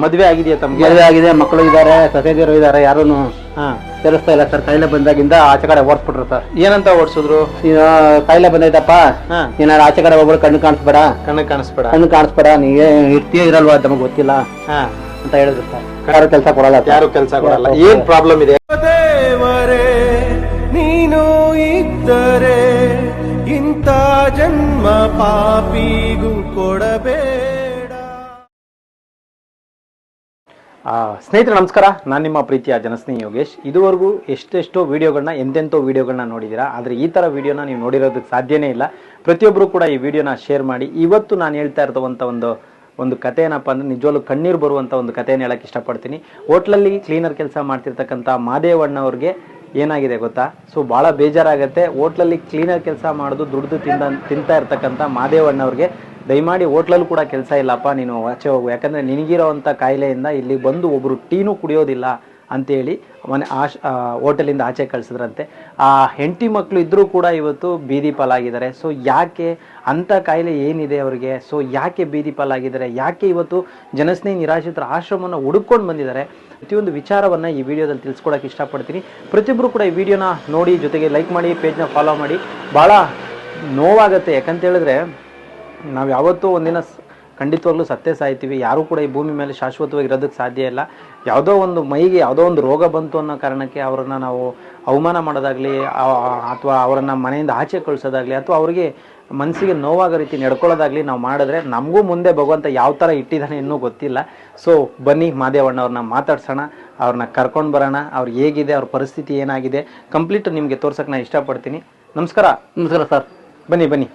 ಮದ್ವೆ ಆಗಿದೆಯಾ ತಮ್ಗೆ? ಮದುವೆ ಆಗಿದೆ ಮಕ್ಕಳು ಇದ್ದಾರೆ ಸೊಸೈಟಿಯರು ಇದ್ದಾರೆ ಯಾರೂನು ಹಾ. ಸೇರಿಸ್ತಾ ಇಲ್ಲ ಸರ್ ಕಾಯಿಲೆ ಬಂದಾಗಿಂದ ಆಚೆ ಕಡೆ ಓಡಿಸ್ಬಿಟ್ರು ಸರ್. ಏನಂತ ಓಡಿಸಿದ್ರು? ನೀನು ಕಾಯಿಲೆ ಬಂದೈತಪ್ಪ ಹಾ. ಏನಾರು ಆಚೆ ಕಡೆ ಹೋಗ್ಬಿಡು ಕಣ್ಣು ಕಾಣಿಸ್ಬೇಡ. ಕಣ್ಣು ಕಾಣಿಸ್ಬೇಡ. ಕಣ್ಣು ಕಾಣಿಸ್ಬೇಡ ನೀವೇ ಇರ್ತೀಯ ಇರಲ್ವಾ ನಮಗೆ ಗೊತ್ತಿಲ್ಲ ಹಾ. ಅಂತ ಹೇಳಿದ್ರು ಸರ್. ಯಾರು ಕೆಲಸ ಕೊಡಲ್ಲ ಸರ್. ಯಾರು ಕೆಲಸ ಕೊಡಲ್ಲ. ಏನ್ ಪ್ರಾಬ್ಲಮ್ ಇದೆ? ದೇವರೇ ನೀನು ಇದ್ದರೆ ಇಂಥ ಜನ್ಮ ಪಾಪಿಗೂ ಕೊಡಬೇಡ ಸ್ನೇಹಿತರೆ, ನಮಸ್ಕಾರ. ನಾನು ನಿಮ್ಮ ಪ್ರೀತಿಯ ಜನಸ್ನೇಹಿ ಯೋಗೇಶ್. ಇದುವರೆಗೂ ಎಷ್ಟೆಷ್ಟೋ ವೀಡಿಯೋಗಳನ್ನ ಎಂತೆಂಥೋ ವೀಡಿಯೋಗಳನ್ನ ನೋಡಿದ್ದೀರಾ? ಆದರೆ ಈ ಥರ ವಿಡಿಯೋನ ನೀವು ನೋಡಿರೋದಕ್ಕೆ ಸಾಧ್ಯನೇ ಇಲ್ಲ. ಪ್ರತಿಯೊಬ್ಬರು ಕೂಡ ಈ ವಿಡಿಯೋನ ಶೇರ್ ಮಾಡಿ. ಇವತ್ತು ನಾನು ಹೇಳ್ತಾ ಇರ್ತವಂಥ ಒಂದು ಒಂದು ಕತೆ ಏನಪ್ಪ ಅಂದ್ರೆ, ನಿಜವಾಗ್ಲೂ ಕಣ್ಣೀರು ಬರುವಂಥ ಒಂದು ಕಥೆನ ಹೇಳಕ್ಕೆ ಇಷ್ಟಪಡ್ತೀನಿ. ಹೋಟ್ಲಲ್ಲಿ ಕ್ಲೀನರ್ ಕೆಲಸ ಮಾಡ್ತಿರ್ತಕ್ಕಂಥ ಮಾದೇವಣ್ಣವ್ರಿಗೆ ಏನಾಗಿದೆ ಗೊತ್ತಾ? ಸೊ ಭಾಳ ಬೇಜಾರಾಗತ್ತೆ. ಹೋಟ್ಲಲ್ಲಿ ಕ್ಲೀನರ್ ಕೆಲಸ ಮಾಡೋದು, ದುಡ್ದು ತಿಂದ, ತಿಂತಾ ಇರ್ತಕ್ಕಂಥ ಮಾದೇವಣ್ಣ ಅವ್ರಿಗೆ ದಯಮಾಡಿ ಹೋಟ್ಲಲ್ಲೂ ಕೂಡ ಕೆಲಸ ಇಲ್ಲಪ್ಪ, ನೀನು ಆಚೆ ಹೋಗು. ಯಾಕಂದರೆ ನಿನಗಿರೋವಂಥ ಕಾಯಿಲೆಯಿಂದ ಇಲ್ಲಿ ಬಂದು ಒಬ್ಬರು ಟೀನೂ ಕುಡಿಯೋದಿಲ್ಲ ಅಂತೇಳಿ ಮನೆ ಆಶ್ ಹೋಟೆಲಿಂದ ಆಚೆ ಕಳಿಸಿದ್ರಂತೆ. ಆ ಹೆಂಡತಿ ಮಕ್ಕಳು ಇದ್ದರೂ ಕೂಡ ಇವತ್ತು ಬೀದಿ ಪಾಲಾಗಿದ್ದಾರೆ. ಸೊ ಯಾಕೆ ಅಂಥ ಕಾಯಿಲೆ ಏನಿದೆ ಅವರಿಗೆ? ಸೊ ಯಾಕೆ ಬೀದಿ ಪಾಲಾಗಿದ್ದಾರೆ? ಯಾಕೆ ಇವತ್ತು ಜನಸ್ನೇಹಿ ನಿರಾಶ್ರಿತರ ಆಶ್ರಮವನ್ನು ಹುಡುಕೊಂಡು ಬಂದಿದ್ದಾರೆ? ಪ್ರತಿಯೊಂದು ವಿಚಾರವನ್ನು ಈ ವಿಡಿಯೋದಲ್ಲಿ ತಿಳಿಸ್ಕೊಡಕ್ಕೆ ಇಷ್ಟಪಡ್ತೀನಿ. ಪ್ರತಿಯೊಬ್ಬರು ಕೂಡ ಈ ವಿಡಿಯೋನ ನೋಡಿ, ಜೊತೆಗೆ ಲೈಕ್ ಮಾಡಿ ಪೇಜ್ನ ಫಾಲೋ ಮಾಡಿ. ಭಾಳ ನೋವಾಗುತ್ತೆ. ಯಾಕಂತ ಹೇಳಿದ್ರೆ ನಾವು ಯಾವತ್ತೂ ಒಂದಿನ ಖಂಡಿತವಾಗ್ಲೂ ಸತ್ತೇ ಸಾಯ್ತೀವಿ. ಯಾರೂ ಕೂಡ ಈ ಭೂಮಿ ಮೇಲೆ ಶಾಶ್ವತವಾಗಿ ಇರೋದಕ್ಕೆ ಸಾಧ್ಯ ಇಲ್ಲ. ಯಾವುದೋ ಒಂದು ಮೈಗೆ ಯಾವುದೋ ಒಂದು ರೋಗ ಬಂತು ಅನ್ನೋ ಕಾರಣಕ್ಕೆ ಅವರನ್ನು ನಾವು ಅವಮಾನ ಮಾಡೋದಾಗಲಿ ಅಥವಾ ಅವರನ್ನು ಮನೆಯಿಂದ ಆಚೆ ಕಳಿಸೋದಾಗಲಿ ಅಥವಾ ಅವರಿಗೆ ಮನಸ್ಸಿಗೆ ನೋವಾಗೋ ರೀತಿ ನಡ್ಕೊಳ್ಳೋದಾಗಲಿ ನಾವು ಮಾಡಿದ್ರೆ ನಮಗೂ ಮುಂದೆ ಭಗವಂತ ಯಾವ ಥರ ಇಟ್ಟಿದ್ದಾನೆ ಇನ್ನೂ ಗೊತ್ತಿಲ್ಲ. ಸೊ ಬನ್ನಿ ಮಾದೇವಣ್ಣ ಅವ್ರನ್ನ ಮಾತಾಡ್ಸೋಣ. ಅವ್ರನ್ನ ಕರ್ಕೊಂಡು ಬರೋಣ. ಅವ್ರು ಹೇಗಿದೆ ಅವ್ರ ಪರಿಸ್ಥಿತಿ ಏನಾಗಿದೆ. ಕಂಪ್ಲೀಟ್ ನಿಮಗೆ ತೋರ್ಸೋಕೆ ನಾನು ಇಷ್ಟಪಡ್ತೀನಿ. ನಮಸ್ಕಾರ. ನಮಸ್ಕಾರ ಸರ್. ಬನ್ನಿ ಬನ್ನಿ.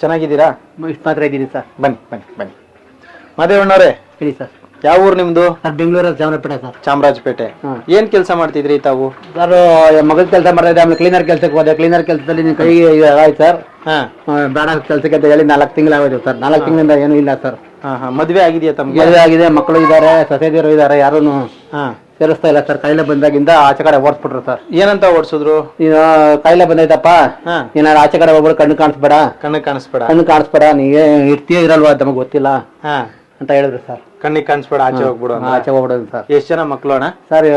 ಚೆನ್ನಾಗಿದ್ದೀರಾ? ಇಷ್ಟು ಮಾತ್ರ ಇದ್ದೀನಿ ಸರ್. ಬನ್ನಿ ಬನ್ನಿ ಬನ್ನಿ. ಮಾದೇವಣ್ಣವ್ರೆ ಹೇಳಿ ಸರ್. ಯಾವ ಊರು ನಿಮ್ದು? ಬೆಂಗಳೂರ ಚಾಮರಾಜಪೇಟೆ ಸರ್. ಚಾಮರಾಜಪೇಟೆ. ಹ್ಮ್. ಏನ್ ಕೆಲಸ ಮಾಡ್ತಿದ್ರಿ ತಾವು? ಸರ್ ಮಗದ ಕೆಲಸ ಮಾಡ್ತಾ ಆಮೇಲೆ ಕ್ಲೀನರ್ ಕೆಲಸಕ್ಕೆ ಹೋದೆ. ಕ್ಲೀನರ್ ಕೆಲಸದಲ್ಲಿ ನೀನು ಕೈಗೆ ಆಯ್ತು ಸರ್. ಹಾ. ಬೇಡ ಕೆಲಸಕ್ಕೆ ಅಂತ ಹೇಳಿ ನಾಲ್ಕು ತಿಂಗಳಾಗೋದು ಸರ್. ನಾಲ್ಕು ತಿಂಗಳಿಂದ ಏನೂ ಇಲ್ಲ ಸರ್. ಹಾ ಹಾ. ಮದ್ವೆ ಆಗಿದೆಯಾ ತಮ್ಗೆ? ಮದುವೆ ಆಗಿದೆ ಮಕ್ಕಳು ಇದ್ದಾರೆ ಸೊಸೈಟಿಯರು ಇದ್ದಾರೆ ಯಾರೂ ಹಾ. ಸೇರಿಸ್ತಾ ಇಲ್ಲ ಸರ್. ಕಾಯಿಲೆ ಬಂದಾಗಿಂದ ಆಚೆ ಕಡೆ ಓಡಿಸ್ಬಿಟ್ರು ಸರ್. ಏನಂತ ಓಡಿಸಿದ್ರು? ನೀನು ಕಾಯಿಲೆ ಬಂದೈತಪ್ಪ. ಹಾ. ಏನಾರು ಆಚೆ ಕಡೆ ಹೋಗ್ಬಿಡು ಕಣ್ಣು ಕಾಣಿಸ್ಬೇಡ. ಕಣ್ಣಿಗೆ ಕಾಣಿಸ್ಬೇಡ. ಕಣ್ಣು ಕಾಣಿಸ್ಬೇಡ. ನೀ ಇರ್ತೀಯ ಇರಲ್ವಾ ನಮಗೆ ಗೊತ್ತಿಲ್ಲ. ಹಾ. ಅಂತ ಹೇಳಿದ್ರು ಸರ್. ಕಣ್ಣಿಗೆ ಕಾಣಿಸ್ಬೇಡ ಆಚೆ ಹೋಗ್ಬಿಡು ಆಚೆ ಹೋಗ್ಬಿಡೋದು ಸರ್. ಎಷ್ಟ್ ಜನ ಮಕ್ಳು ಅಣ್ಣ? ಸರ್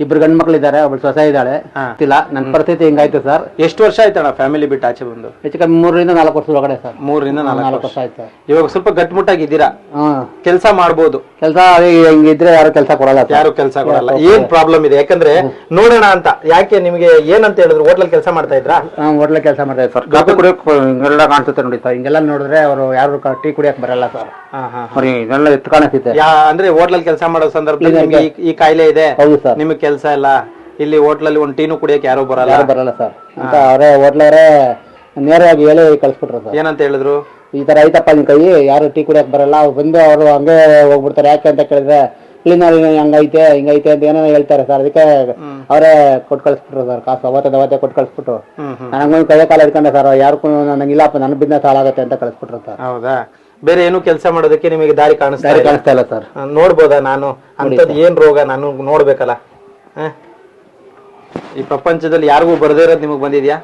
ಇಬ್ರು ಗಂಡ್ ಮಕ್ಳು ಇದ್ದಾರೆ ಒಬ್ಳು ಸೊಸೆ ಇದ್ದಾಳೆ. ಇಲ್ಲ ಗೊತ್ತಿಲ್ಲ ನನ್ನ ಪರಿಸ್ಥಿತಿ ಹಿಂಗಾಯ್ತು ಸರ್? ಎಷ್ಟು ವರ್ಷ ಆಯ್ತಣ್ಣ ಫ್ಯಾಮಿಲಿ ಬಿಟ್ಟು ಆಚೆ ಬಂದು? ಹೆಚ್ಚು ಕಮ್ಮಿ ಮೂರರಿಂದ ನಾಲ್ಕು ವರ್ಷದ ಒಳಗಡೆ ಸರ್. ಮೂರರಿಂದ ನಾಲ್ಕು ನಾಲ್ಕು ವರ್ಷ. ವರ್ಷ ಆಯ್ತು. ಸರ್ ಇವಾಗ ಸ್ವಲ್ಪ ಗಟ್ಟಿಮುಟ್ಟಾಗಿದ್ದೀರಾ? ಹ್ಮ್ ಕೆಲಸ ಮಾಡ್ಬೋದು. ಕೆಲಸ ಹಿಂಗಿದ್ರೆ ಯಾರು ಕೆಲಸ ಕೊಡಲ್ಲ ಸರ್. ಯಾರು ಕೆಲಸ ಕೊಡಲ್ಲ. ಏನ್ ಪ್ರಾಬ್ಲಮ್ ಇದೆ? ಯಾಕಂದ್ರೆ ನೋಡೋಣ ಅಂತ. ಯಾಕೆ ನಿಮಗೆ ಏನಂತ ಹೇಳಿದ್ರು? ಹೋಟ್ಲಲ್ಲಿ ಕೆಲಸ ಮಾಡ್ತಾ ಇದ್ರ? ನಾವು ಹೋಟ್ಲೆ ಕೆಲಸ ಮಾಡ್ತಾ ಸರ್. ಕಾಫಿ ಕುಡಿಯೋಕ್ ಹಿಂಗೆಲ್ಲ ಕಾಣಿಸುತ್ತೆ ನೋಡಿ ಸರ್. ಹಿಂಗೆಲ್ಲ ನೋಡಿದ್ರೆ ಅವರು ಯಾರು ಟೀ ಕುಡಿಯಕ್ಕೆ ಬರಲ್ಲ ಸರ್. ಅವ್ರಿಗೆ ಇದೆಲ್ಲ ಎತ್ತು ಕಾಣಿಸುತ್ತೆ. ಯಾ ಅಂದ್ರೆ ಹೋಟ್ಲಲ್ಲಿ ಕೆಲಸ ಮಾಡೋ ಸಂದರ್ಭದಲ್ಲಿ ನಿಮ್ಗೆ ಈ- ಈ ಕಾಯಿಲೆ ಇದೆ. ಹೌದು ಸರ್. ನಿಮಗೆ ಕೆಲಸ ಇಲ್ಲ. ಇಲ್ಲಿ ಹೋಟ್ಲಲ್ಲಿ ಒಂದು ಟೀನು ಕುಡಿಯಕ್ಕೆ ಯಾರು ಬರಲ್ಲ. ಯಾರು ಬರಲ್ಲ ಸರ್. ಅಂತ ಅವರೇ ಹೋಟ್ಲವರೇ ನೇರವಾಗಿ ಹೇಳಿ ಕಳಿಸ್ಬಿಟ್ರು ಸರ್. ಏನಂತ ಹೇಳಿದ್ರು? ಈ ತರ ಐತಪ್ಪ ನಿನ್ ಕೈ ಯಾರು ಟೀ ಕುಡಿಯಕ್ ಬರಲ್ಲ. ಅವ್ರು ಬಂದು ಅವರು ಹಂಗೆ ಹೋಗ್ಬಿಡ್ತಾರೆ. ಯಾಕೆ ಅಂತ ಕೇಳಿದ್ರೆ ಕ್ಲೀನರ್ ಹಂಗೈತೆ ಹಿಂಗೈತೆ ಅಂತ ಏನೋ ಹೇಳ್ತಾರೆ ಸರ್. ಅದಕ್ಕೆ ಅವರೇ ಕೊಟ್ಟು ಕಳಿಸ್ಬಿಟ್ರು ಸರ್. ಕಾಸು ಅವತ್ತೆ ಅವತ್ತೆ ಕೊಟ್ಟು ಕಳ್ಸ್ಬಿಟ್ರು. ನನಗೊಂದು ಕೈ ಕಾಲ ಇಟ್ಕೊಂಡೆ ಸರ್. ಯಾರು ನನಗೆ ಇಲ್ಲಪ್ಪ ನನ್ನ ಬಿಸ್ನೆಸ್ ಹಾಳಾಗತ್ತೆ ಅಂತ ಕಳಿಸ್ಬಿಟ್ರು ಸರ್. ಹೌದಾ? ಬೇರೆ ಏನು ಕೆಲಸ ಮಾಡೋದಕ್ಕೆ ನಿಮಗೆ ದಾರಿ ಕಾಣಿಸ್ತಾ? ಕಾಣಿಸ್ತಾ ಇಲ್ಲ ಸರ್. ನೋಡ್ಬೋದಾ ನಾನು? ಅಂತದ್ ಏನ್ ರೋಗ? ನಾನು ನೋಡ್ಬೇಕಲ್ಲ? ಈ ಪ್ರಪಂಚದಲ್ಲಿ ಯಾರಿಗೂ ಬರದೇ ಇರೋದು ನಿಮಗೆ ಬಂದಿದ್ಯಾ?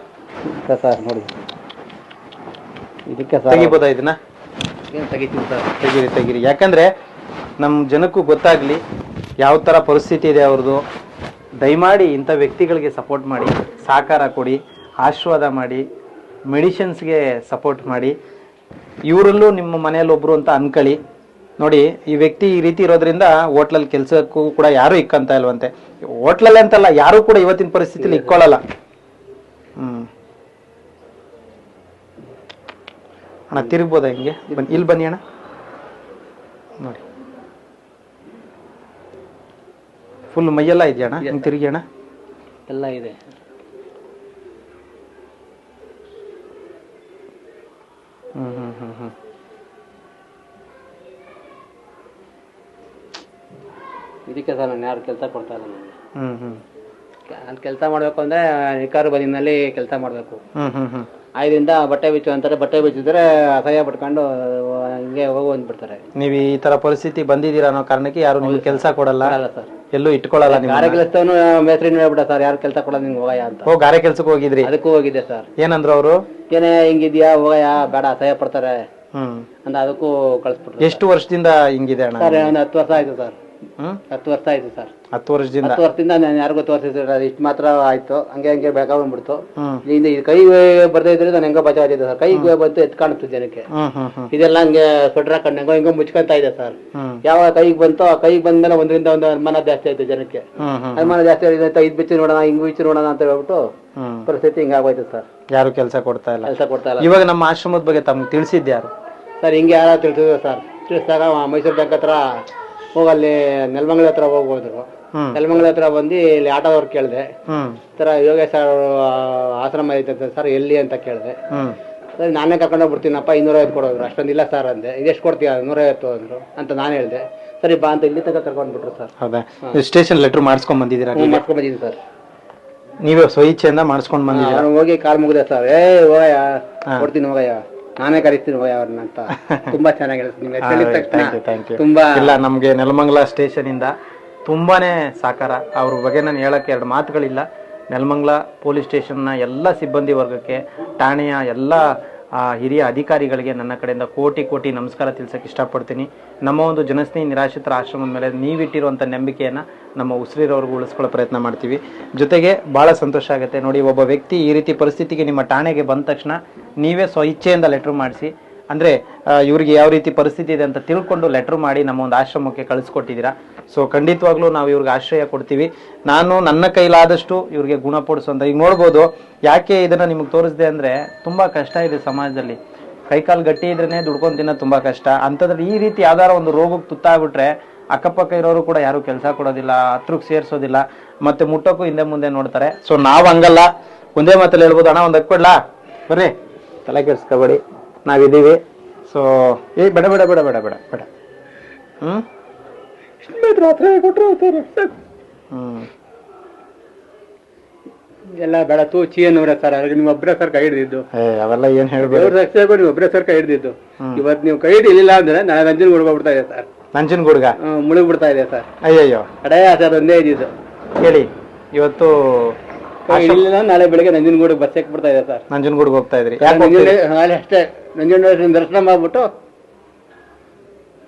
ಸರ್ ನೋಡಿ. ಇದಕ್ಕೆ ತೆಗಿಬೋದಾ ಇದನ್ನ? ತೆಗಿತೀನಿ ಸರ್? ತೆಗೀರಿ ತೆಗೀರಿ. ಯಾಕಂದ್ರೆ ನಮ್ಮ ಜನಕ್ಕೂ ಗೊತ್ತಾಗ್ಲಿ ಯಾವ ಥರ ಪರಿಸ್ಥಿತಿ ಇದೆ ಅವ್ರದ್ದು. ದಯಮಾಡಿ ಇಂಥ ವ್ಯಕ್ತಿಗಳಿಗೆ ಸಪೋರ್ಟ್ ಮಾಡಿ ಸಹಕಾರ ಕೊಡಿ ಆಶೀರ್ವಾದ ಮಾಡಿ ಮೆಡಿಷನ್ಸ್ಗೆ ಸಪೋರ್ಟ್ ಮಾಡಿ. ಇವರಲ್ಲೂ ನಿಮ್ಮ ಮನೆಯಲ್ಲಿ ಒಬ್ಬರು ಅಂತ ಅನ್ಕೊಳ್ಳಿ ನೋಡಿ ಈ ವ್ಯಕ್ತಿ ಈ ರೀತಿ ಇರೋದ್ರಿಂದ ಹೋಟ್ಲಲ್ಲಿ ಕೆಲಸಕ್ಕೂ ಕೂಡ ಯಾರೂ ಇಕ್ಕಂತ ಇಲ್ವಂತೆ. ಹೋಟ್ಲಲ್ಲಿ ಅಂತಲ್ಲ ಯಾರೂ ಕೂಡ ಇವತ್ತಿನ ಪರಿಸ್ಥಿತಿಲಿ ಇಕ್ಕೊಳ್ಳಲ್ಲ ಹ್ಮ್. ಅಣ್ಣ ತಿರುಗ್ಬೋದಾ ಹಿಂಗೆ? ಬನ್ನಿ ಇಲ್ಲಿ ಬನ್ನಿ ಅಣ್ಣ. ನೋಡಿ. ಫುಲ್ ಮೈಯೆಲ್ಲ ಇದೆಯಾ ಅಣ್ಣ? ಹಿಂಗೆ ತಿರುಗಿ ಅಣ್ಣ. ಎಲ್ಲ ಇದೆ. ಹ್ಮ್ ಹ್ಮ್ ಹ್ಮ್ ಹ್ಮ್. ಇದಕ್ಕೆ ಸರ್ ನಾನು ಯಾರು ಕೆಲಸ ಕೊಡ್ತಾ ಇಲ್ಲ ನನಗೆ. ಹ್ಮ್ ಹ್ಮ್. ನಾನು ಕೆಲಸ ಮಾಡಬೇಕು ಅಂದರೆ ನಿಕಾರು ಬದಿನಲ್ಲಿ ಕೆಲಸ ಮಾಡಬೇಕು. ಹ್ಮ್ ಹ್ಮ್ ಹ್ಮ್. ಐದರಿಂದ ಬಟ್ಟೆ ಬಿಚ್ಚು ಅಂತಾರೆ ಬಟ್ಟೆ ಬಿಚ್ಚಿದ್ರೆ ಅಸಹ್ಯ ಪಟ್ಕೊಂಡು ಹಿಂಗೆ ಹೋಗು ಅಂದ್ಬಿಡ್ತಾರೆ. ನೀವು ಈ ತರ ಪರಿಸ್ಥಿತಿ ಬಂದಿದ್ದೀರಾ ಅನ್ನೋ ಕಾರಣಕ್ಕೆ ಯಾರು ನಿಮ್ಗೆ ಕೆಲಸ ಕೊಡಲ್ಲ? ಅಲ್ಲ ಸರ್. ಎಲ್ಲೂ ಇಟ್ಕೊಳ್ಳಲ್ಲ ನೀವು ಗಾರೆ ಕೆಲಸವನ್ನು ಮೇಸ್ತ್ರಿನ ಹೇಳ್ಬಿಟ್ಟ ಸರ್ ಯಾರು ಕೆಲಸ ಕೊಡೋದು ನಿಮ್ಗೆ ಹೋಗಯ್ಯ ಅಂತ. ಓ ಗಾರೆ ಕೆಲ್ಸಕ್ಕೆ ಹೋಗಿದ್ರಿ? ಅದಕ್ಕೂ ಹೋಗಿದ್ದೆ ಸರ್. ಏನಂದ್ರು ಅವರು? ಏನೇ ಹಿಂಗಿದ್ಯಾ ಹೋಗಯ್ಯ ಬೇಡ ಅಸಹ್ಯ ಪಡ್ತಾರೆ. ಹ್ಮ್. ಅಂತ ಅದಕ್ಕೂ ಕಳಿಸ್ಬಿಟ್ರು ಎಷ್ಟು ವರ್ಷದಿಂದ ಹಿಂಗಿದೆ ಅಣ್ಣ ಸರ್ ಒಂದು ಹತ್ತು ವರ್ಷ ಆಯ್ತು ಸರ್. ಹತ್ತು ವರ್ಷ ಆಯ್ತು ಸರ್. ಹತ್ತು ವರ್ಷದಿಂದ? ಹತ್ತು ವರ್ಷದಿಂದ ನಾನು ಯಾರಿಗೂ ತೋರಿಸಿದ್ರು ಇಷ್ಟು ಮಾತ್ರ ಆಯ್ತು. ಹಂಗೆ ಹಂಗೆ ಬೇಕಾಗ್ಬಿಡ್ತು ಇಲ್ಲಿಂದ ಕೈ ಬರ್ದೇ ಇದ್ರೆ ನಾನು ಹೆಂಗೋ ಬಚಾವ್ತಿದ್ದೆ ಸರ್. ಕೈ ಬಂತು ಎತ್ ಕಾಣಿಸ್ತು ಜನಕ್ಕೆ ಇದೆಲ್ಲ ಹಂಗೆ ಸ್ವೆಟರ್ ಹಾಕೊಂಡು ಹೆಂಗೋ ಹೆಂಗೋ ಮುಚ್ಕೊಂತ ಇದೆ ಸರ್. ಯಾವಾಗ ಕೈಗೆ ಬಂತೋ ಆ ಕೈಗೆ ಬಂದ್ಮೇಲೆ ಒಂದರಿಂದ ಒಂದು ಅನುಮಾನ ಜಾಸ್ತಿ ಆಯ್ತು ಜನಕ್ಕೆ. ಅನುಮಾನ ಜಾಸ್ತಿ ಆಗಿದೆ ಇದ್ ಬಿಚ್ಚಿ ನೋಡೋಣ ಹಿಂಗ್ ಬಿಚ್ಚಿ ನೋಡೋಣ ಅಂತ ಹೇಳ್ಬಿಟ್ಟು ಪರಿಸ್ಥಿತಿ ಹಿಂಗಾಗೋಯ್ತು ಸರ್. ಯಾರು ಕೆಲಸ ಕೊಡ್ತಾ ಇಲ್ಲ. ಕೆಲಸ ಕೊಡ್ತಾ ಇಲ್ಲ. ಇವಾಗ ನಮ್ಮ ಆಶ್ರಮದ ಬಗ್ಗೆ ತಮ್ಗೆ ತಿಳಿಸಿದ್ಯಾರು ಸರ್ ಹಿಂಗೆ ಯಾರು ತಿಳಿಸಿದ್ರು ಸರ್. ತಿಳಿಸಿದಾಗ ಮೈಸೂರು ಬ್ಯಾಂಕ್ ಹತ್ರ ಹೋಗಲ್ಲಿ ನೆಲಮಂಗಲ ಹತ್ರ ಹ್ಮ್. ನೆಲಮಂಗಲ ಹತ್ರ ಬಂದು ಇಲ್ಲಿ ಆಟೋದವ್ರು ಕೇಳಿದೆ. ತರ ಯೋಗೇಶ್ ಸರ್ ಆಶ್ರಮ ಐತೆ ಸರ್ ಎಲ್ಲಿ ಅಂತ ಕೇಳಿದೆ. ಸರಿ ನಾನೇ ಕರ್ಕೊಂಡು ಬಿಡ್ತೀನಪ್ಪ ಇನ್ನೂರೈವತ್ತು ಕೊಡೋದ್ರು ಅಷ್ಟೊಂದಿಲ್ಲ ಸರ್ ಅಂದೆ. ಇದೆಷ್ಟು ಕೊಡ್ತೀಯ? ನೂರೈವತ್ತು ಅಂದ್ರು ಅಂತ ನಾನು ಹೇಳಿದೆ. ಸರಿ ಬಾ ಅಂತ ಇಲ್ಲಿ ತನಕ ಕರ್ಕೊಂಡ್ಬಿಟ್ರು ಸರ್. ಹೌದಾ? ಸ್ಟೇಷನ್ ಲೆಟರ್ ಮಾಡಿಸ್ಕೊಂಡ್ ಬಂದಿದ್ದೀರಾ ಮಾಡ್ಕೊಂಡ್ ಬಂದಿದ್ದೀನಿ ಸರ್. ನೀವೇ ಸ್ವಇಚ್ಛೆಯಿಂದ ಮಾಡ್ಸ್ಕೊಂಡ್ ಬಂದಿದ್ದೀರಾ? ನಾನು ಹೋಗಿ ಕಾಲ್ ಮುಗಿದೆ ಸರ್. ಏ ಹೋಗಯ್ಯ. ಕೊಡ್ತೀನಿ ಹೋಗಯ್ಯ. ನಾನೇ ಕರಿತೀನಿ ಹೋಯ್ ಅವ್ರನ್ನ ಅಂತ ತುಂಬಾ ಚೆನ್ನಾಗಿ ಹೇಳ್ತೀನಿ ತುಂಬಾ ಇಲ್ಲ ನಮಗೆ ನೆಲಮಂಗಲ ಸ್ಟೇಷನ್ ಇಂದ ತುಂಬಾನೇ ಸಾಕಾರ. ಅವ್ರ ಬಗ್ಗೆ ನಾನು ಹೇಳಕ್ಕೆ ಎರಡು ಮಾತುಗಳಿಲ್ಲ. ನೆಲಮಂಗಲ ಪೊಲೀಸ್ ಸ್ಟೇಷನ್ನ ಎಲ್ಲ ಸಿಬ್ಬಂದಿ ವರ್ಗಕ್ಕೆ ಠಾಣೆಯ ಎಲ್ಲ ಆ, ಹಿರಿಯ ಅಧಿಕಾರಿಗಳಿಗೆ ನನ್ನ ಕಡೆಯಿಂದ ಕೋಟಿ ಕೋಟಿ ನಮಸ್ಕಾರ ತಿಳಿಸೋಕೆ ಇಷ್ಟಪಡ್ತೀನಿ. ನಮ್ಮ ಒಂದು ಜನಸ್ನೇಹಿ ನಿರಾಶ್ರಿತರ ಆಶ್ರಮದ ಮೇಲೆ ನೀವಿಟ್ಟಿರುವಂಥ ನಂಬಿಕೆಯನ್ನು ನಮ್ಮ ಉಸಿರಿರೋರ್ಗೂ ಉಳಿಸ್ಕೊಳ್ಳೋ ಪ್ರಯತ್ನ ಮಾಡ್ತೀವಿ. ಜೊತೆಗೆ ಭಾಳ ಸಂತೋಷ ಆಗುತ್ತೆ. ನೋಡಿ ಒಬ್ಬ ವ್ಯಕ್ತಿ ಈ ರೀತಿ ಪರಿಸ್ಥಿತಿಗೆ ನಿಮ್ಮ ಠಾಣೆಗೆ ಬಂದ ತಕ್ಷಣ ನೀವೇ ಸ್ವಇಚ್ಛೆಯಿಂದ ಲೆಟ್ರ್ ಮಾಡಿಸಿ. ಅಂದರೆ ಇವ್ರಿಗೆ ಯಾವ ರೀತಿ ಪರಿಸ್ಥಿತಿ ಇದೆ ಅಂತ ತಿಳ್ಕೊಂಡು ಲೆಟರ್ ಮಾಡಿ ನಮ್ಮ ಒಂದು ಆಶ್ರಮಕ್ಕೆ ಕಳಿಸ್ಕೊಟ್ಟಿದ್ದೀರಾ. ಸೊ ಖಂಡಿತವಾಗ್ಲೂ ನಾವು ಇವ್ರಿಗೆ ಆಶ್ರಯ ಕೊಡ್ತೀವಿ. ನಾನು ನನ್ನ ಕೈಲಾದಷ್ಟು ಇವ್ರಿಗೆ ಗುಣಪಡಿಸುವಂತ ಈಗ ನೋಡ್ಬೋದು, ಯಾಕೆ ಇದನ್ನ ನಿಮಗೆ ತೋರಿಸಿದೆ ಅಂದರೆ ತುಂಬ ಕಷ್ಟ ಇದೆ ಸಮಾಜದಲ್ಲಿ. ಕೈಕಾಲು ಗಟ್ಟಿ ಇದ್ರೇ ದುಡ್ಕೊಂಡು ತಿನ್ನೋದು ತುಂಬ ಕಷ್ಟ. ಅಂಥದ್ರಲ್ಲಿ ಈ ರೀತಿ ಯಾವ್ದಾರ ಒಂದು ರೋಗಕ್ಕೆ ತುತ್ತಾಗ್ಬಿಟ್ರೆ ಅಕ್ಕಪಕ್ಕ ಇರೋರು ಕೂಡ ಯಾರು ಕೆಲಸ ಕೊಡೋದಿಲ್ಲ ಹತ್ರಕ್ಕೆ ಸೇರಿಸೋದಿಲ್ಲ, ಮತ್ತೆ ಮುಟ್ಟೋಕ್ಕೂ ಹಿಂದೆ ಮುಂದೆ ನೋಡ್ತಾರೆ. ಸೊ ನಾವು ಹಂಗಲ್ಲ. ಒಂದೇ ಮಾತಲ್ಲಿ ಹೇಳ್ಬೋದು, ಅಣ್ಣ, ಒಂದು ಹಕ್ಕೊಡ್ಲಾ ಬರ್ರಿ. ತಲೆ ಕೆಡಿಸ್ಕೋಬೇಡಿ ನಾವಿದ್ದೀವಿ. ಸೊ ಏ ಬೇಡ ಬೇಡ ಬೇಡ ಬೇಡ ಬೇಡ ಬೇಡ. ಹ್ಞೂ ಹ್ಞೂ ಎಲ್ಲ ಬೇಡ ತೂ ಚಿ ಅನ್ನೋರೆ ಸರ್ ಅವ್ರಿಗೆ ನೀವು ಒಬ್ಬರೇ ಸರ್ ಕೈ ಹಿಡಿದಿದ್ದು. ಏ ಅವೆಲ್ಲ ಏನು ಹೇಳ್ಬೇಡಿ. ದೇವ್ರ ರಕ್ಷೆಗೂ ನೀವು ಒಬ್ಬರೇ ಸರ್ ಕೈ ಹಿಡಿದಿದ್ದು. ಇವತ್ತು ನೀವು ಕೈ ಹಿಡಿಲಿಲ್ಲ ಅಂದ್ರೆ ನಾಳೆ ನಂಜನ್ ಬಿಡ್ತಾ ಇದೆ ಸರ್ ನಂಜನಗೂಡ್ಗ? ಮುಳುಗ್ ಬಿಡ್ತಾ ಇದೆ ಸರ್ ಅಯ್ಯಯ್ಯೋ. ಅಡೆಯ ಸರ್ ಒಂದೇ ಇದ್ದಿದ್ದು. ಹೇಳಿ ಇವತ್ತು ನಾಳೆ ಬೆಳಿಗ್ಗೆ ನಂಜನಗೂಡಿಗೆ ಬಸ್ ಬಿಡ್ತಾ ಇದೆ ಸರ್. ನಂಜನಗೂಡಿಗೆ ಹೋಗ್ತಾ ಇದ್ರಿ. ಯಾಕೆ ಹೋಗ್ತೀರಿ ನಾಳೆ ಅಷ್ಟೇ ನಂಜನಗೂಡಿನ ದರ್ಶನ ಮಾಡ್ಬಿಟ್ಟು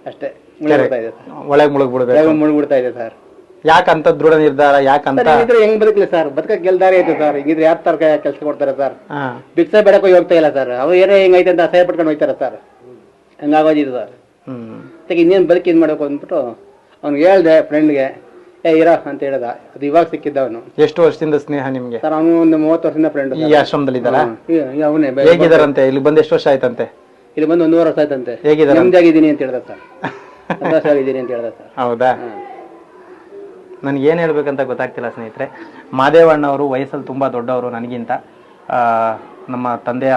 ಅಷ್ಟೇ ಮುಳುಗ್ ಬಿಡ್ತಾ ಇದೆ ಸರ್. ಒಳಗೆ ಮುಳುಗ್ಬಿಡ್ಬೇಕು. ಮುಳುಗ್ಬಿಡ್ತಾ ಇದೆ ಸರ್. ಯಾಕಂತ ದೃಢ ನಿರ್ಧಾರ ಯಾಕಂತ ಇದ್ರೆ ಹೆಂಗ್ ಬದುಕಲಿ ಸರ್? ಬದುಕಕ್ಕೆ ಗೆಲ್ದಾರಿ ಐತೆ ಸರ್. ಹಿಂಗಿದ್ರೆ ಯಾವ ತರ ಕೆಲಸ ಕೊಡ್ತಾರೆ ಸರ್? ಹಾ. ಭಿಕ್ಷೆ ಬೇಡಕ್ಕೆ ಹೋಗ್ತಾ ಇಲ್ಲ ಸರ್. ಅವ್ರು ಏನೇ ಐತೆ ಅಂತ ಅಸಹ್ಯ ಪಟ್ಕೊಂಡು ಹೋಗ್ತಾರೆ ಸರ್. ಹಂಗಾಗೋದಿದೆ ಸರ್. ಹ್ಮ್. ಅದಕ್ಕೆ ಇನ್ನೇನು ಬದುಕಿ ಇದು ಮಾಡ್ಬೇಕು ಅಂದ್ಬಿಟ್ಟು ಅವ್ನಿಗೆ ಹೇಳ್ದೆ ಫ್ರೆಂಡ್ಗೆ ಏ ಇರ ಅಂತ ಹೇಳ್ದ. ಅದು ಇವಾಗ ಸಿಕ್ಕಿದ್ದ ಅವನು ಎಷ್ಟು ವರ್ಷದಿಂದ ಸ್ನೇಹ ನಿಮ್ಗೆ? ಸರ್ ಅವನು ಒಂದು ಮೂವತ್ತು ವರ್ಷದಿಂದ ಫ್ರೆಂಡ್ ಈ ಆಶ್ರಮದಲ್ಲಿ ಇದ್ದಾರಾ? ಅವನೇ ಹೇಗಿದಾರಂತೆ ಇಲ್ಲಿ ಬಂದು ಎಷ್ಟು ವರ್ಷ ಆಯ್ತಂತೆ? ಇಲ್ಲಿ ಬಂದು ಒಂದೂವರೆ ವರ್ಷ ಆಯ್ತಂತೆ. ಹೇಗಿದ್ದಾರೆ ನೆಮ್ಮದಿಯಾಗಿದ್ದೀನಿ ಅಂತ ಹೇಳ್ದ ಸರ್. ಸಂತೋಷವಾಗಿದ್ದೀನಿ ಅಂತ ಹೇಳ್ದ ಸರ್. ಹೌದಾ? ನನಗೆ ಏನು ಹೇಳ್ಬೇಕಂತ ಗೊತ್ತಾಗ್ತಿಲ್ಲ ಸ್ನೇಹಿತರೆ. ಮಾದೇವಣ್ಣ ಅವರು ವಯಸ್ಸಲ್ಲಿ ತುಂಬ ದೊಡ್ಡವರು ನನಗಿಂತ. ಆ, ನಮ್ಮ ತಂದೆಯ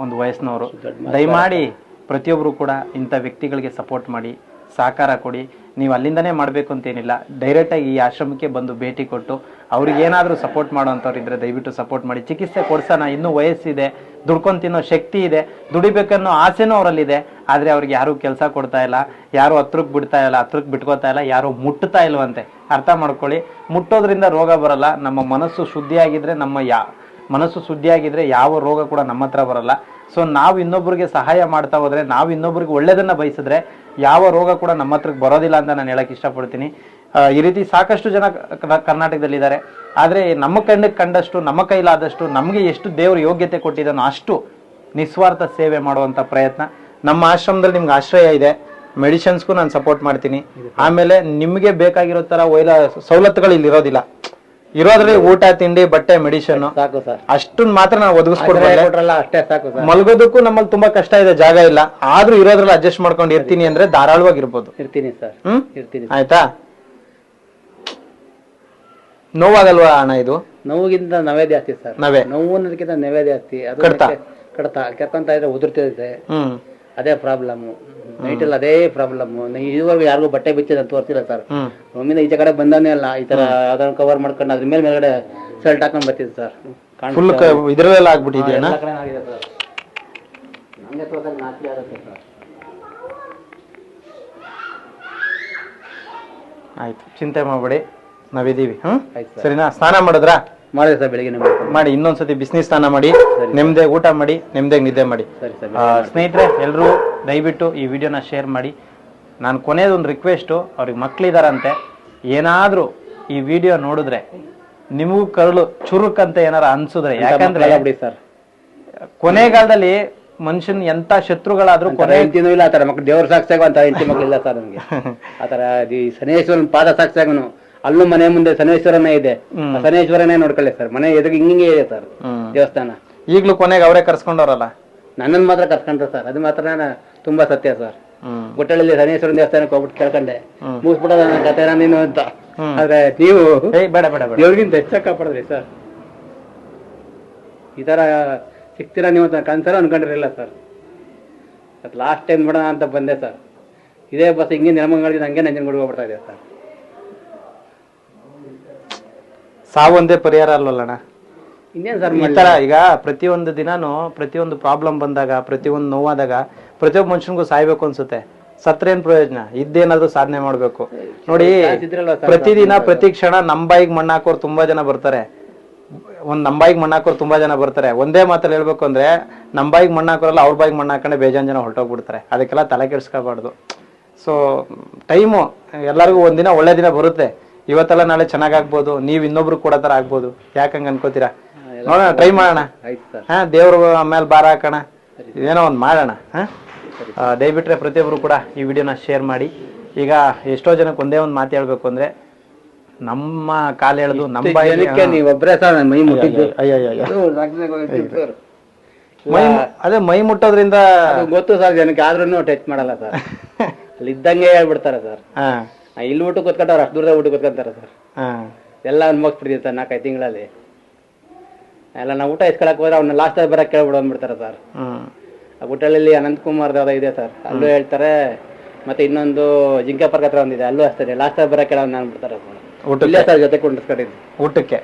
ಒಂದು ವಯಸ್ಸಿನವರು. ದಯಮಾಡಿ ಪ್ರತಿಯೊಬ್ಬರು ಕೂಡ ಇಂಥ ವ್ಯಕ್ತಿಗಳಿಗೆ ಸಪೋರ್ಟ್ ಮಾಡಿ ಸಹಕಾರ ಕೊಡಿ. ನೀವು ಅಲ್ಲಿಂದನೇ ಮಾಡಬೇಕು ಅಂತೇನಿಲ್ಲ. ಡೈರೆಕ್ಟಾಗಿ ಈ ಆಶ್ರಮಕ್ಕೆ ಬಂದು ಭೇಟಿ ಕೊಟ್ಟು ಅವ್ರಿಗೆ ಏನಾದರೂ ಸಪೋರ್ಟ್ ಮಾಡುವಂಥವ್ರಿದ್ರೆ ಇದ್ದರೆ ದಯವಿಟ್ಟು ಸಪೋರ್ಟ್ ಮಾಡಿ. ಚಿಕಿತ್ಸೆ ಕೊಡ್ಸೋಣ. ಇನ್ನೂ ವಯಸ್ಸಿದೆ. ದುಡ್ಕೊಂಡು ತಿನ್ನೋ ಶಕ್ತಿ ಇದೆ. ದುಡಿಬೇಕನ್ನೋ ಆಸೆನೂ ಅವರಲ್ಲಿದೆ. ಆದರೆ ಅವ್ರಿಗೆ ಯಾರೂ ಕೆಲಸ ಕೊಡ್ತಾ ಇಲ್ಲ. ಯಾರು ಹತ್ರಕ್ಕೆ ಬಿಡ್ತಾ ಇಲ್ಲ. ಹತ್ರಕ್ಕೆ ಬಿಟ್ಕೋತಾ ಇಲ್ಲ. ಯಾರೂ ಮುಟ್ತಾ ಇಲ್ವಂತೆ. ಅರ್ಥ ಮಾಡ್ಕೊಳ್ಳಿ. ಮುಟ್ಟೋದ್ರಿಂದ ರೋಗ ಬರಲ್ಲ. ನಮ್ಮ ಮನಸ್ಸು ಶುದ್ಧಿಯಾಗಿದ್ದರೆ ನಮ್ಮ ಯಾ, ಮನಸ್ಸು ಶುದ್ಧಿಯಾಗಿದ್ದರೆ ಯಾವ ರೋಗ ಕೂಡ ನಮ್ಮ ಹತ್ರ ಬರಲ್ಲ. ಸೊ ನಾವು ಇನ್ನೊಬ್ಬರಿಗೆ ಸಹಾಯ ಮಾಡ್ತಾ ಹೋದರೆ, ನಾವು ಇನ್ನೊಬ್ರಿಗೆ ಒಳ್ಳೆಯದನ್ನು ಬಯಸಿದ್ರೆ ಯಾವ ರೋಗ ಕೂಡ ನಮ್ಮ ಹತ್ರಕ್ಕೆ ಬರೋದಿಲ್ಲ ಅಂತ ನಾನು ಹೇಳಕ್ ಇಷ್ಟಪಡ್ತೀನಿ. ಈ ರೀತಿ ಸಾಕಷ್ಟು ಜನ ಕರ್ನಾಟಕದಲ್ಲಿದ್ದಾರೆ ಆದರೆ ನಮ್ಮ ಕಣ್ಣಿಗೆ ಕಂಡಷ್ಟು ನಮ್ಮ ಕೈಲಾದಷ್ಟು ನಮಗೆ ಎಷ್ಟು ದೇವರು ಯೋಗ್ಯತೆ ಕೊಟ್ಟಿದ್ದಾನೋ ಅಷ್ಟು ನಿಸ್ವಾರ್ಥ ಸೇವೆ ಮಾಡುವಂಥ ಪ್ರಯತ್ನ. ನಮ್ಮ ಆಶ್ರಮದಲ್ಲಿ ನಿಮ್ಗೆ ಆಶ್ರಯ ಇದೆ. ಮೆಡಿಷನ್ಸ್ಗೂ ನಾನು ಸಪೋರ್ಟ್ ಮಾಡ್ತೀನಿ. ಆಮೇಲೆ ನಿಮಗೆ ಬೇಕಾಗಿರೋ ಥರ ಒಯ್ಲ ಸವಲತ್ತುಗಳು ಇಲ್ಲಿ ಇರೋದಿಲ್ಲ. ಇರೋದ್ರಲ್ಲಿ ಊಟ ತಿಂಡಿ ಬಟ್ಟೆ ಮೆಡಿಸಿನ್ ಸಾಕು ಸರ್. ಅಷ್ಟನ್ನ ಮಾತ್ರ ನಾವು ಒದಗಿಸ್ಕೊಡ್ಬಲ್ಲೆ ಕೊಟ್ರಲ್ಲ ಅಷ್ಟೇ ಸಾಕು ಸರ್. ಮಲ್ಗೋದಕ್ಕೂ ನಮ್ಮಲ್ಲಿ ತುಂಬಾ ಕಷ್ಟ ಇದೆ ಜಾಗ ಇಲ್ಲ. ಆದ್ರೂ ಇರೋದ್ರಲ್ಲಿ ಅಡ್ಜಸ್ಟ್ ಮಾಡ್ಕೊಂಡು ಇರ್ತೀನಿ ಅಂದ್ರೆ ಧಾರಾಳವಾಗಿರ್ಬೋದು. ಇರ್ತೀನಿ ಸರ್. ಹ್ಮ್? ಇರ್ತೀನಿ ಆಯ್ತಾ? ನೋವಾಗಲ್ವಾ ಅಣ್ಣ ಇದು? ನೋವಿಗಿಂತ ನವೇ ಜಾಸ್ತಿ ಸರ್. ನವೇ. ನೋವು ಅನ್ನೋದಕ್ಕಿಂತ ನವೇ ಜಾಸ್ತಿ. ಅದು ಕಡತ. ಕಡ್ತ. ಕೆರ್ಕೊಂತ ಇದ್ರೆ ಉದುರ್ತಿದೆ. ಹ್ಮ್. ಅದೇ ಪ್ರಾಬ್ಲಮ್ ನೈಟಲ್ಲಿ ಅದೇ ಪ್ರಾಬ್ಲಮ್ ಇದುವರೆಗೂ ಯಾರಿಗೂ ಬಟ್ಟೆ ಬಿಚ್ಚಿದ ತೋರಿಸಿಲ್ಲ ಸರ್ ಒಮ್ಮಿಂದ ಈಚೆ ಕಡೆ ಬಂದಾನೆ ಅಲ್ಲ ಈ ತರ ಅದನ್ನ ಕವರ್ ಮಾಡ್ಕೊಂಡು ಅದ್ರ ಮೇಲೆ ಮೇಲ್ಗಡೆ ಶರ್ಟ್ ಹಾಕೊಂಡ್ ಬರ್ತಿದ್ದೆ ಸರ್ ಫುಲ್ ಇದ್ರಲ್ಲೆಲ್ಲ ಆಗ್ಬಿಟ್ಟಿದೆ ಆಯ್ತು. ಚಿಂತೆ ಮಾಡ್ಬೇಡಿ. ನಾವಿದೀವಿ ಹ್ಮ್? ಆಯ್ತು ಸರಿನಾ? ಸ್ನಾನ ಮಾಡಿದ್ರಾ? ಮಾಡಿದೆ ಸರ್ ಬೆಳಿಗ್ಗೆ ಮಾಡಿ ಇನ್ನೊಂದ್ಸತಿ ಬಿಸಿನೀರ್ ಸ್ನಾನ ಮಾಡಿ ನಿಮ್ದೇ ಊಟ ಮಾಡಿ ನಿಮ್ದೇ ನಿದ್ದೆ ಮಾಡಿ. ಸರಿ ಸರ್ ಆ, ಸ್ನೇಹಿತರೆ ಎಲ್ಲರೂ ದಯವಿಟ್ಟು ಈ ವಿಡಿಯೋನ ಶೇರ್ ಮಾಡಿ. ನಾನು ಕೊನೆಯದೊಂದು ರಿಕ್ವೆಸ್ಟು ಅವ್ರಿಗೆ ಮಕ್ಕಳಿದಾರಂತೆ ಏನಾದರೂ ಈ ವಿಡಿಯೋ ನೋಡಿದ್ರೆ ನಿಮಗೂ ಕರಳು ಚುರುಕಂತ ಏನಾರ ಅನ್ಸಿದ್ರೆ ಯಾಕಂದ್ರೆ ಸರ್. ಕೊನೆಗಾಲದಲ್ಲಿ ಮನುಷ್ಯನ್ ಎಂತ ಶತ್ರುಗಳಾದ್ರೂ ಕೊನೆ ಇಲ್ಲ ಆತರ ಮಕ್ಕಳು ದೇವ್ರ ಸಾಕ್ಷಿಯಾಗ ಅಂತ ಹೆಂಡತಿ ಮಕ್ಕಳಿಲ್ಲ ಸರ್ ನಮಗೆ. ಆತರ ಈ ಶನೇಶ್ವರನ ಪಾದ ಸಾಕ್ಷಿಯಾಗನು ಅಲ್ಲೂ ಮನೆ ಮುಂದೆ ಶನೇಶ್ವರನೇ ಇದೆ. ಆ ಶನೇಶ್ವರನೇ ನೋಡ್ಕೊಳ್ಳಿ ಸರ್. ಮನೆ ಎದುರು ಹಿಂಗೆ ಇದೆ ಸರ್ ದೇವಸ್ಥಾನ. ಈಗ್ಲೂ ಕೊನೆಗೆ ಅವರೇ ಕರ್ಸ್ಕೊಂಡವ್ರಲ್ಲ? ನನ್ನನ್ ಮಾತ್ರ ಕರ್ಸ್ಕೊಂಡ್ರೆ ಸರ್. ಅದು ಮಾತ್ರ ನಾನು ತುಂಬಾ ಸತ್ಯ ಸರ್. ಗುಟ್ಟಳ್ಳಿ ಶನೇಶ್ವರನ ದೇವಸ್ಥಾನಕ್ಕೆ ಹೋಗ್ಬಿಟ್ಟು ಕೇಳ್ಕೊಂಡೆ. ಮುಗಿಸ್ಬಿಡೋದ ನನ್ನ ಕಥೆನ ನೀನು ಅಂತ. ಆದ್ರೆ ನೀವು ಬೇಡ ಬೇಡ ದೇವ್ರಿಗಿಂತ ಹೆಚ್ಚಾಗಿ ಕಾಪಾಡಿದ್ರಿ ಸರ್. ಈ ತರ ಸಿಗ್ತೀರಾ ನೀವು ಅಂತ ಕನ್ಸರ ಅನ್ಕೊಂಡಿರಲಿಲ್ಲ ಸರ್. ಲಾಸ್ಟ್ ಟೈಮ್ ನೋಡೋಣ ಅಂತ ಬಂದೆ ಸರ್. ಇದೇ ಬಸ್ ಹಿಂಗೆ ನೆಲಮಂಗಲಿಂದ ಹಂಗೆ ನಂಜನ್ ಹೋಗ್ಬಿಡ್ತಾ ಇದೆ ಸರ್. ಸಾವೊಂದೇ ಪರಿಹಾರ ಅಲ್ವಲ್ಲಣ್ಣ ಇನ್ನೇನು ಸರ್ ಈ ತರ ಈಗ ಪ್ರತಿಯೊಂದು ದಿನಾನು ಪ್ರತಿಯೊಂದು ಪ್ರಾಬ್ಲಮ್ ಬಂದಾಗ ಪ್ರತಿಯೊಂದು ನೋವಾದಾಗ ಪ್ರತಿಯೊಬ್ಬ ಮನುಷ್ಯನಿಗೂ ಸಾಯ್ಬೇಕು ಅನ್ಸುತ್ತೆ. ಸತ್ರೇನ್ ಪ್ರಯೋಜನ? ಇದ್ದೇನಾದ್ರೂ ಸಾಧನೆ ಮಾಡ್ಬೇಕು. ನೋಡಿ ಸರ್ ಪ್ರತಿದಿನ ಪ್ರತಿ ಕ್ಷಣ ನಮ್ ಬಾಯಿಗೆ ಮಣ್ಣು ಹಾಕೋರು ತುಂಬಾ ಜನ ಬರ್ತಾರೆ. ಒಂದ್ ನಮ್ ಬಾಯಿಗೆ ಮಣ್ಣು ಹಾಕೋರು ತುಂಬಾ ಜನ ಬರ್ತಾರೆ. ಒಂದೇ ಮಾತ್ರ ಹೇಳ್ಬೇಕು ಅಂದ್ರೆ ನಮ್ ಬಾಯಿಗೆ ಮಣ್ಣು ಹಾಕೋರಲ್ಲ ಅವ್ರ ಬಾಯಿಗೆ ಮಣ್ಣ ಹಾಕೊಂಡೆ ಬೇಜಾನ್ ಜನ ಹೊರಟೋಗ್ಬಿಡ್ತಾರೆ. ಅದಕ್ಕೆಲ್ಲ ತಲೆ ಕೆಡಿಸ್ಕೋಬಾರ್ದು. ಸೊ ಟೈಮು ಎಲ್ಲರಿಗೂ ಒಂದಿನ ಒಳ್ಳೆ ದಿನ ಬರುತ್ತೆ. ಇವತ್ತೆಲ್ಲ ನಾಳೆ ಚೆನ್ನಾಗ್ ಆಗ್ಬೋದು ನೀವ್ ಇನ್ನೊಬ್ರು ಕೂಡ ತರ ಆಗ್ಬೋದು. ಯಾಕಂಗ ಅನ್ಕೋತೀರಾ? ನೋಡೋಣ ಟ್ರೈ ಮಾಡೋಣ. ಹಾ ದೇವ್ರ ಆಮೇಲೆ ಬಾರ ಹಾಕೋಣ. ಏನೋ ಒಂದು ಮಾಡೋಣ ಹಾ? ದಯವಿಟ್ರೆ ಪ್ರತಿಯೊಬ್ರು ಕೂಡ ಈ ವಿಡಿಯೋನ ಶೇರ್ ಮಾಡಿ. ಈಗ ಎಷ್ಟೋ ಜನಕ್ಕೆ ಒಂದೇ ಒಂದು ಮಾತು ಹೇಳ್ಬೇಕು ಅಂದ್ರೆ ನಮ್ಮ ಕಾಲ ಎಳೆದು ನಮ್ಮ ಬಾಯಿಗೆ- ನೀವೊಬ್ಬರೇ ಸರ್ ಮೈ ಮುಟ್ಟಿದ್ದು. ಮೈ ಅದೇ ಮೈ ಮುಟ್ಟೋದ್ರಿಂದ ಗೊತ್ತು ಸರ್ ಜನಕ್ಕೆ ಆದ್ರೂ ಟಚ್ ಮಾಡಲ್ಲ ಸರ್ ಅಲ್ಲಿ ಇದ್ದಂಗೆ ಹೇಳ್ಬಿಡ್ತಾರೆ ಸರ್ ಹಾ ಇಲ್ಲಿ ಊಟ ಕೂತ್ಕೊಂಡವ್ರು ಅಷ್ಟು ದೂರದ ಊಟ ಕೂತ್ಕೊಂತಾರೆ ಸರ್. ಹಾ. ಎಲ್ಲ ಅನ್ಭವಿಸ್ಬಿಡ್ತೀವಿ ಸರ್ ನಾಲ್ಕೈದು ತಿಂಗಳಲ್ಲಿ. ಎಲ್ಲ ನಾವು ಊಟ ಇಸ್ಕೊಳಕ್ ಹೋದ್ರೆ ಅವ್ನ ಲಾಸ್ಟ್ ಬರೋಕ್ಕೆ ಕೇಳ್ಬಿಡು ಅಂದ್ಬಿಡ್ತಾರೆ ಸರ್. ಹೋಟೆಲಲ್ಲಿ ಅನಂತ್ ಕುಮಾರ್ ದಾದ ಇದೆ ಸರ್. ಅಲ್ಲೂ ಹೇಳ್ತಾರೆ ಮತ್ತೆ ಇನ್ನೊಂದು ಜಿಂಕೆ ಪಾರ್ಕ್ ಹತ್ರ ಒಂದಿದೆ ಅಲ್ಲೂ ಅಷ್ಟೇ ಲಾಸ್ಟ್ ಬರೋಕ್ಕೆ ಕೇಳೋದು ನಾನು ಊಟಕ್ಕೆ? ಇಲ್ಲೇ ಸರ್ ಜೊತೆ ಕುಂಡಿಸ್ಕೊಂಡಿದ್ದು ಊಟಕ್ಕೆ?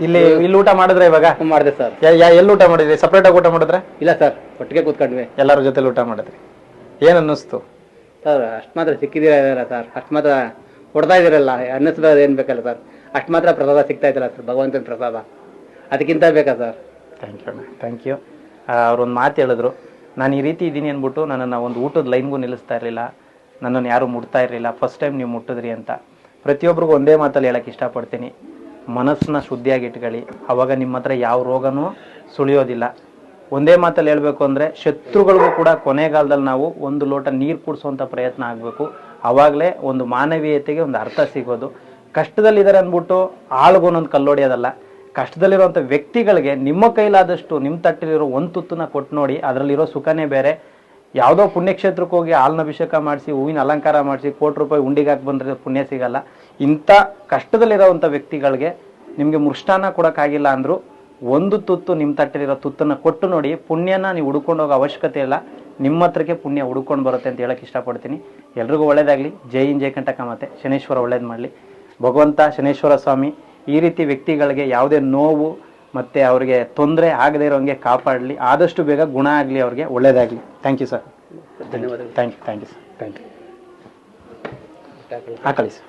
ಇಲ್ಲಿ ಇಲ್ಲಿ ಊಟ ಮಾಡಿದ್ರೆ ಇವಾಗ? ಮಾಡಿದೆ ಸರ್. ಎಲ್ಲಿ ಊಟ ಮಾಡಿದ್ರಿ? ಸಪ್ರೇಟ್ ಆಗಿ ಊಟ ಮಾಡಿದ್ರೆ? ಇಲ್ಲ ಸರ್ ಒಟ್ಟಿಗೆ ಕೂತ್ಕೊಂಡ್ವಿ. ಎಲ್ಲರ ಜೊತೆ ಊಟ ಮಾಡಿದ್ರಿ. ಏನ್ ಅನ್ನಿಸ್ತು? ಸರ್, ಅಷ್ಟು ಮಾತ್ರ ಸಿಕ್ಕಿದಿರಲ್ಲ ಸರ್? ಅಷ್ಟು ಮಾತ್ರ ಕೊಡ್ತಾ ಇದ್ದೀರಲ್ಲ ಅನ್ನಿಸ್ಬಾರ್ದು ಏನು ಬೇಕಲ್ಲ ಸರ್? ಅಷ್ಟು ಮಾತ್ರ ಪ್ರಸಾದ ಸಿಗ್ತಾ ಇದ್ದಲ್ಲ ಸರ್, ಭಗವಂತನ ಪ್ರಸಾದ? ಅದಕ್ಕಿಂತ ಬೇಕಾ ಸರ್? ಥ್ಯಾಂಕ್ ಯು ಅಣ್ಣ ಥ್ಯಾಂಕ್ ಯು ಅವ್ರೊಂದು ಮಾತು ಹೇಳಿದ್ರು. ನಾನು ಈ ರೀತಿ ಇದ್ದೀನಿ ಅಂದ್ಬಿಟ್ಟು ನನ್ನನ್ನು ಒಂದು ಊಟದ ಲೈನ್ಗೂ ನಿಲ್ಲಿಸ್ತಾ ಇರಲಿಲ್ಲ. ನನ್ನನ್ನು ಯಾರೂ ಮುಟ್ತಾ ಇರಲಿಲ್ಲ. ಫಸ್ಟ್ ಟೈಮ್ ನೀವು ಮುಟ್ಟಿದ್ರಿ ಅಂತ. ಪ್ರತಿಯೊಬ್ಬರಿಗೂ ಒಂದೇ ಮಾತಲ್ಲಿ ಹೇಳಕ್ಕೆ ಇಷ್ಟಪಡ್ತೀನಿ. ಮನಸ್ಸನ್ನ ಶುದ್ಧಿಯಾಗಿ ಇಟ್ಕೊಳ್ಳಿ. ಅವಾಗ ನಿಮ್ಮ ಹತ್ರ ಯಾವ ರೋಗನೂ ಸುಳಿಯೋದಿಲ್ಲ. ಒಂದೇ ಮಾತಲ್ಲಿ ಹೇಳಬೇಕು ಅಂದರೆ ಶತ್ರುಗಳಿಗೂ ಕೂಡ ಕೊನೆಗಾಲದಲ್ಲಿ ನಾವು ಒಂದು ಲೋಟ ನೀರು ಕುಡಿಸುವಂಥ ಪ್ರಯತ್ನ ಆಗಬೇಕು. ಆವಾಗಲೇ ಒಂದು ಮಾನವೀಯತೆಗೆ ಒಂದು ಅರ್ಥ ಸಿಗೋದು. ಕಷ್ಟದಲ್ಲಿದ್ದಾರೆ ಅಂದ್ಬಿಟ್ಟು ಆಳ್ಗೊಂದೊಂದು ಕಲ್ಲೊಡೆಯೋದಲ್ಲ ಕಷ್ಟದಲ್ಲಿರುವಂಥ ವ್ಯಕ್ತಿಗಳಿಗೆ ನಿಮ್ಮ ಕೈಲಾದಷ್ಟು ನಿಮ್ಮ ತಟ್ಟಲಿರೋ ಒಂದು ತುತ್ತನ್ನ ಕೊಟ್ಟು ನೋಡಿ, ಅದರಲ್ಲಿರೋ ಸುಖನೇ ಬೇರೆ. ಯಾವುದೋ ಪುಣ್ಯಕ್ಷೇತ್ರಕ್ಕೆ ಹೋಗಿ ಹಾಲಿನ ಅಭಿಷೇಕ ಮಾಡಿಸಿ, ಹೂವಿನ ಅಲಂಕಾರ ಮಾಡಿಸಿ, ಕೋಟಿ ರೂಪಾಯಿ ಉಂಡಿಗೆ ಹಾಕಿ ಬಂದ್ರೆ ಪುಣ್ಯ ಸಿಗಲ್ಲ. ಇಂಥ ಕಷ್ಟದಲ್ಲಿರೋವಂಥ ವ್ಯಕ್ತಿಗಳಿಗೆ ನಿಮಗೆ ಮೃಷ್ಟಾನ್ನ ಕೊಡೋಕ್ಕಾಗಿಲ್ಲ ಅಂದರೂ ಒಂದು ತುತ್ತು ನಿಮ್ಮ ತಟ್ಟಲಿರೋ ತುತ್ತನ್ನು ಕೊಟ್ಟು ನೋಡಿ ಪುಣ್ಯನ ನೀವು ಹುಡ್ಕೊಂಡು ಹೋಗೋ ಅವಶ್ಯಕತೆ ಇಲ್ಲ. ನಿಮ್ಮ ಹತ್ರಕ್ಕೆ ಪುಣ್ಯ ಹುಡ್ಕೊಂಡು ಬರುತ್ತೆ ಅಂತ ಹೇಳಕ್ಕೆ ಇಷ್ಟಪಡ್ತೀನಿ. ಎಲ್ರಿಗೂ ಒಳ್ಳೇದಾಗಲಿ. ಜೈ ಇನ್ ಜೈ ಕಂಟಕ ಮತ್ತೆ ಶನೇಶ್ವರ ಒಳ್ಳೇದು ಮಾಡಲಿ. ಭಗವಂತ ಶನೇಶ್ವರ ಸ್ವಾಮಿ ಈ ರೀತಿ ವ್ಯಕ್ತಿಗಳಿಗೆ ಯಾವುದೇ ನೋವು ಮತ್ತು ಅವರಿಗೆ ತೊಂದರೆ ಆಗದೇ ಇರೋಂಗೆ ಕಾಪಾಡಲಿ. ಆದಷ್ಟು ಬೇಗ ಗುಣ ಆಗಲಿ ಅವ್ರಿಗೆ. ಒಳ್ಳೇದಾಗಲಿ. ಥ್ಯಾಂಕ್ ಯು ಸರ್ ಧನ್ಯವಾದಗಳು. Thank you thank you sir thank you ಹಾಕಲಿ sir